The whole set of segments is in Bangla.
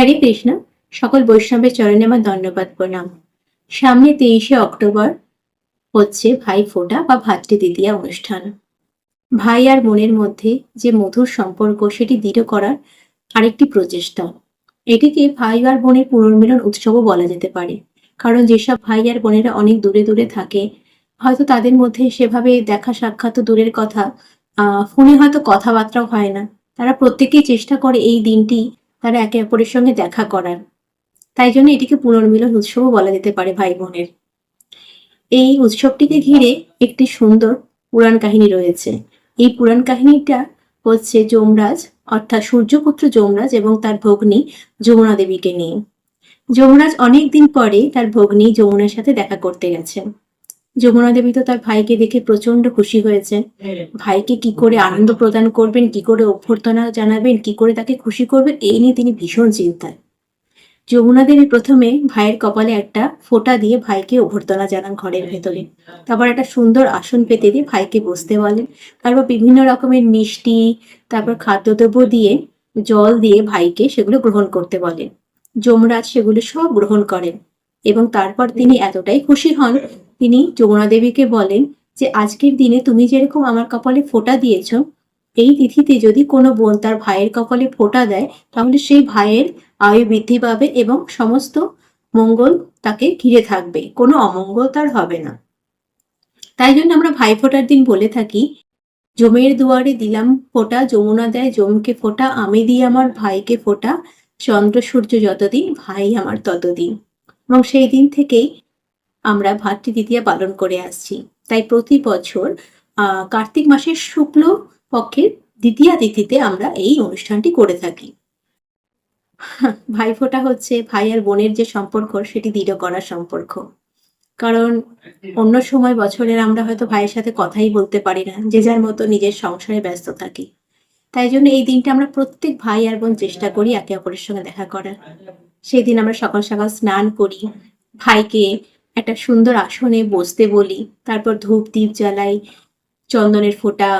হরে কৃষ্ণ। সকল বৈষ্ণবের চরণে আমার ধন্যবাদ, প্রণাম। সামনে তেইশে অক্টোবর হচ্ছে ভাই ফোঁটা বা ভাতৃ দ্বিতীয়া অনুষ্ঠান। ভাই আর বোনের মধ্যে যে মধুর সম্পর্ক, সেটি দৃঢ় করার আরেকটি প্রচেষ্টা। এটিকে ভাই আর বোনের পুনর্মিলন উৎসবও বলা যেতে পারে। কারণ যেসব ভাই আর বোনেরা অনেক দূরে দূরে থাকে, হয়তো তাদের মধ্যে সেভাবে দেখা সাক্ষাৎ দূরের কথা, আহ, ফোনে হয়তো কথাবার্তাও হয় না। তারা প্রত্যেকেই চেষ্টা করে এই দিনটি তারা একে অপরের সঙ্গে দেখা করার। তাই জন্য এটিকে পুনর্মিলন উৎসবও বলা যেতে পারে ভাই বোনের। এই উৎসবটিকে ঘিরে একটি সুন্দর পুরাণ কাহিনী রয়েছে। এই পুরাণ কাহিনীটা হচ্ছে যমরাজ, অর্থাৎ সূর্যপুত্র যমরাজ এবং তার ভগ্নী যমুনা দেবীকে নিয়ে। যমরাজ অনেকদিন পরে তার ভগ্নী যমুনার সাথে দেখা করতে গেছেন যমুনা দেবী তো তার ভাইকে দেখে প্রচণ্ড খুশি হয়েছে ভাইকে কি করে আনন্দ প্রদান করবেন, কি করে অভ্যর্থনা জানাবেন, কি করে তাকে খুশি করবেন, এই নিয়ে তিনি ভীষণ চিন্তায়। যমুনা দেবী প্রথমে ভাইয়ের কপালে একটা ফোঁটা দিয়ে ভাইকে অভ্যর্থনা জানান ঘরের ভেতরে। তারপর একটা সুন্দর আসন পেতে দিয়ে ভাইকে বসতে বলেন। তারপর বিভিন্ন রকমের মিষ্টি, তারপর খাদ্যদ্রব্য দিয়ে জল দিয়ে ভাইকে সেগুলো গ্রহণ করতে বলেন। যমরাজ সেগুলো সব গ্রহণ করেন এবং তারপর তিনি এতটাই খুশি হন তিনি যমুনা দেবীকে বলেন যে, আজকের দিনে তুমি যেরকম আমার কপালে ফোঁটা দিয়েছ, এই তিথিতে যদি কোনো বোন তার ভাইয়ের কপালে ফোঁটা দেয়, তাহলে সেই ভাইয়ের আয়ু বৃদ্ধি পাবে এবং সমস্ত মঙ্গল তাকে ঘিরে থাকবে। কোনো অমঙ্গল তার হবে না। তাই জন্য আমরা ভাই ফোঁটার দিন বলে থাকি, জমের দুয়ারে দিলাম ফোঁটা, যমুনা দেয় জমকে ফোঁটা, আমি দিই আমার ভাইকে ফোঁটা, চন্দ্র সূর্য যতদিন, ভাই আমার ততদিন। এবং সেই দিন থেকেই আমরা ভাতৃ দ্বিতীয়া পালন করে আসছি। তাই প্রতি বছর কার্তিক মাসের শুক্ল পক্ষের দ্বিতীয়া তিথিতে আমরা এই অনুষ্ঠানটি করে থাকি। ভাইফোঁটা হচ্ছে ভাই আর বোনের যে সম্পর্ক, সেটি দৃঢ় করার সম্পর্ক। কারণ অন্য সময় বছরের আমরা হয়তো ভাইয়ের সাথে কথাই বলতে পারি না, যে যার মতো নিজের সংসারে ব্যস্ত থাকি। তাই জন্য এই দিনটা আমরা প্রত্যেক ভাই আর বোন চেষ্টা করি একে অপরের সঙ্গে দেখা করার। সেই দিন আমরা সকাল সকাল স্নান করি, ভাইকে একটা সুন্দর আসনে বসতে বলি। তারপর ধূপ দ্বীপ জ্বালাই, চন্দনের ফোঁটা,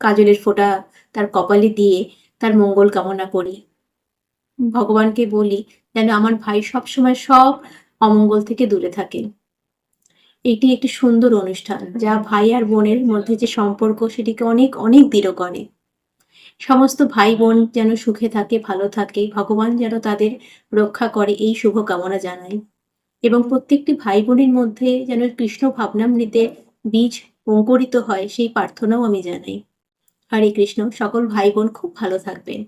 কাজলের ফোঁটা তার কপালে দিয়ে তার মঙ্গল কামনা করি। ভগবানকে বলি যেন আমার ভাই সব সময় সব অমঙ্গল থেকে দূরে থাকে। এটি একটি সুন্দর অনুষ্ঠান যা ভাই আর বোনের মধ্যে যে সম্পর্ক সেটিকে অনেক অনেক দৃঢ় করে। সমস্ত ভাই বোন যেন সুখে থাকে, ভালো থাকে, ভগবান যেন তাদের রক্ষা করে এই শুভ কামনা জানাই। এবং প্রত্যেকটি ভাই বোনের মধ্যে যেন কৃষ্ণ ভাবনামৃতে বীজ অঙ্কুরিত হয়, সেই প্রার্থনাও আমি জানাই। হরে কৃষ্ণ, সকল ভাই বোন খুব ভালো থাকবেন।